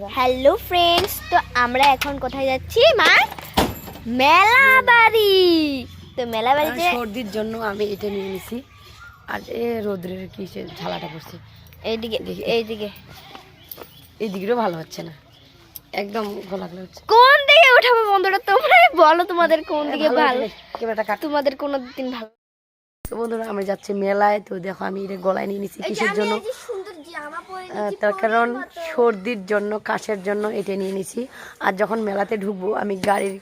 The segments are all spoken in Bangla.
হ্যালো ফ্রেন্ডস তো আমরা এখন কোথায় যাচ্ছি? মা মেলা বাড়ি তো মেলা বাড়িতে সর্দির জন্য আমি এটা নিয়ে নিছি। আর এ রোদ্রের কি সে ঝালাটা পড়ছে। এইদিকে এইদিকে। এই দিকেও ভালো হচ্ছে না। একদম গোলাগুলো হচ্ছে। কোন দিকে উঠাবো বন্ধুরা? তোমরাই বলো তোমাদের কোন দিকে ভালো। ক্যামেরাটা কাট। তোমাদের কোনো দিন ভালো তো বন্ধুরা আমি যাচ্ছি মেলায়। তো দেখো আমি এটা গলায় নিয়ে নিছি কিসের জন্য সুন্দর জামা পরে আহ, তার কারণ সর্দির জন্য কাশের জন্য এটা নিয়ে নিছি। আর যখন মেলাতে ঢুকবো আমি গাড়ির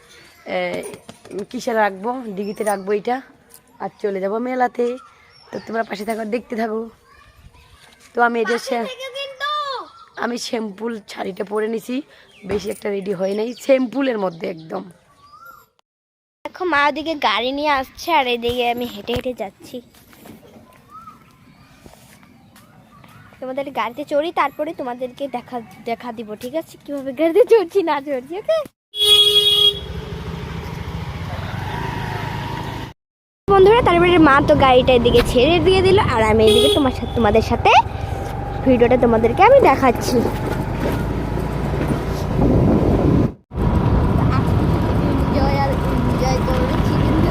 কিসে রাখব? ডিগিতে রাখব এটা। আর চলে যাব মেলাতে। তো তোমরা পাশে থাকো দেখতে থাকো। তো আমি এটা আমি শ্যাম্পুল শাড়িটা পরে নিছি। বেশি একটা রেডি হয় নাই। শ্যাম্পুলের মধ্যে একদম। দেখো মা ওদিকে গাড়ি নিয়ে আসছে আর এদিকে আমি হেঁটে হেঁটে যাচ্ছি। তোমাদের গাড়িতে চড়ি, তারপরে তোমাদেরকে দেখা দেখা দিব, ঠিক আছে? কীভাবে গাড়িতে চড়ছি, না চড়ছি, ওকে? বন্ধুরা তারপরে মা তো গাড়িটা এদিকে ছেড়ে দিয়ে দিল, আর আমি এদিকে তোমার সাথে তোমাদের সাথে ভিডিওটা তোমাদেরকে আমি দেখাচ্ছি এনজয় আর এনজয় করেছি কিন্তু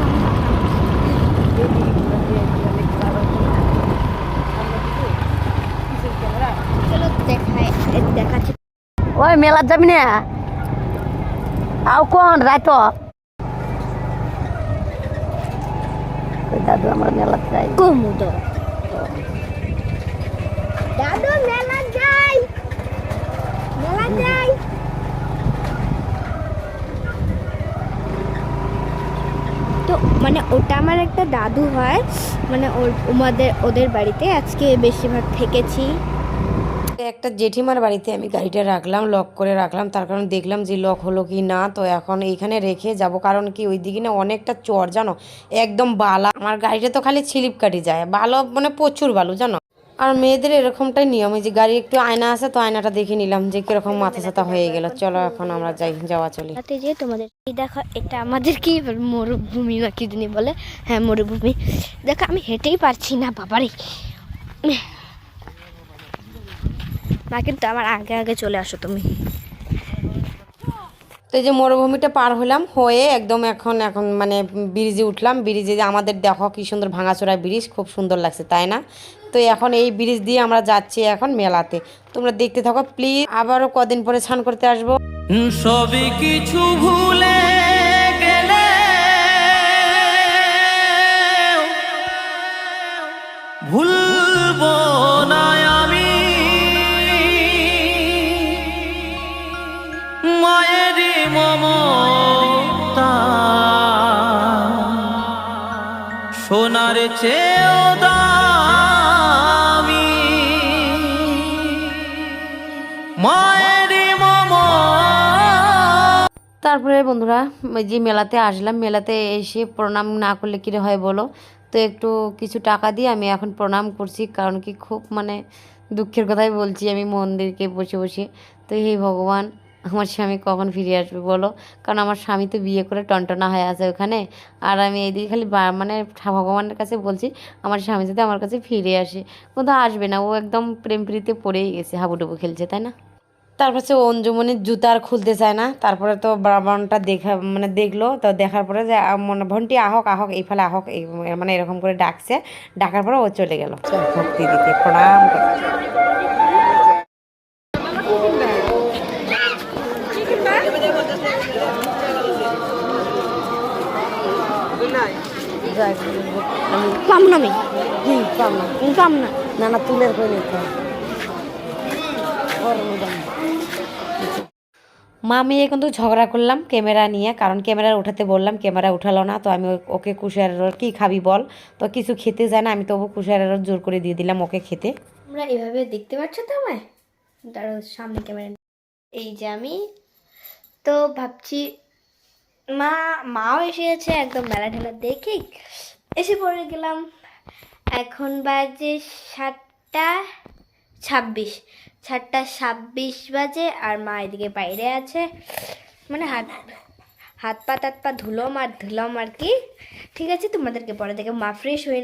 চলো দেখাই দেখাচ্ছি ওই মেলার যাবি না? আও কোন রাত দাদু আমার মেলাতে যাই কুমুদ। দাদু মেলা যাই। মেলা যাই। তো মানে ওটা আমার একটা দাদু হয়। মানে ওর ওদের ওদের বাড়িতে আজকে বেশিরভাগ থেকেছি। একটা জেঠিমার বাড়িতে আমি গাড়িটা রাখলাম লক করে রাখলাম, তার কারণ দেখলাম যে লক হলো কি না, তো এখন এইখানে রেখে যাব। কারণ কি ওই দিকে না অনেকটা চর, জানো? একদম বালা। আমার গাড়িটা তো খালি স্লিপ কাটি যায়। বালো মানে প্রচুর বালু, জানো? আর মেয়েদের এরকমটাই নিয়ম যে গাড়ি একটু আয়না আছে, তো আয়নাটা দেখে নিলাম যে কীরকম মাথা ছাতা হয়ে গেল। চলো এখন আমরা যাই, যাওয়া চলি। যে তোমাদের, এই দেখো, এটা আমাদের কি মরুভূমি না কি বলে? হ্যাঁ মরুভূমি। দেখো, আমি হেঁটেই পারছি না, বাবারে। মা কিন্তু আমার আগে আগে চলে আসো তুমি। তো এই যে মরুভূমিটা পার হলাম হয়ে একদম এখন এখন মানে ব্রিজে উঠলাম। ব্রিজে যে আমাদের দেখো কি সুন্দর ভাঙাচোরা ব্রিজ খুব সুন্দর লাগছে তাই না? তো এখন এই ব্রিজ দিয়ে আমরা যাচ্ছি এখন মেলাতে। তোমরা দেখতে থাকো প্লিজ আবারও কদিন পরে স্নান করতে আসব। সবই কিছু ভুলে গেলে ভুলবো সোনার চেয়েও দামি। তারপরে বন্ধুরা যে মেলাতে আসলাম, মেলাতে এসে প্রণাম না করলে কী হয় বলো? তো একটু কিছু টাকা দিয়ে আমি এখন প্রণাম করছি, কারণ কি খুব মানে দুঃখের কথাই বলছি আমি মন্দিরকে বসে বসে। তো হে ভগবান আমার স্বামী কখন ফিরে আসবে বলো? কারণ আমার স্বামী তো বিয়ে করে টনটনা হয়ে আছে ওখানে। আর আমি এইদিকে খালি বা- মানে ভগবানের কাছে বলছি আমার স্বামী যাতে আমার কাছে ফিরে আসে কিন্তু আসবে না ও একদম প্রেম প্রীতিতে পড়েই গেছে হাবুডুবু খেলছে তাই না? তারপর সে অঞ্জুমনির জুতা আর খুলতে চায় না। তারপরে তো ব্রাহ্মণটা দেখা মানে দেখল তো দেখার পরে যে মনে ভন্টি আহক আহক এই ফলে আহক এই মানে এরকম করে ডাকছে। ডাকার পরে ও চলে গেল। ভক্তি দিতে প্রণাম হোক, আমি পাম না আমি পাম না পাম না না না তুলের করে নিতে হবে। গরম দাম। মা মেয়ে কিন্তু ঝগড়া করলাম ক্যামেরা নিয়ে কারণ ক্যামেরা উঠাতে বললাম ক্যামেরা উঠালো না তো আমি ও- ওকে কুশারের কি খাবি বল? তো কিছু খেতে যায় না আমি তবু কুশারের জোর করে দিয়ে দিলাম ওকে খেতে। তোমরা এভাবে দেখতে পাচ্ছ তো আমায়? দাঁড়াও সামনে ক্যামেরা এই যে আমি। তো ভাবছি মা, মাও এসে গেছে একদম মেলা ঠেলা দেখে এসে পড়ে গেলাম। এখন বাজে সাতটা ছাব্বিশ। সাতটা ছাব্বিশ বাজে আর মা এদিকে বাইরে আছে। মানে হাত হাত পা, তাত পা ধুলাম আর ধুলাম আর কি? ঠিক আছে, তোমাদেরকে পরে দেখে মা ফ্রেশ হয়ে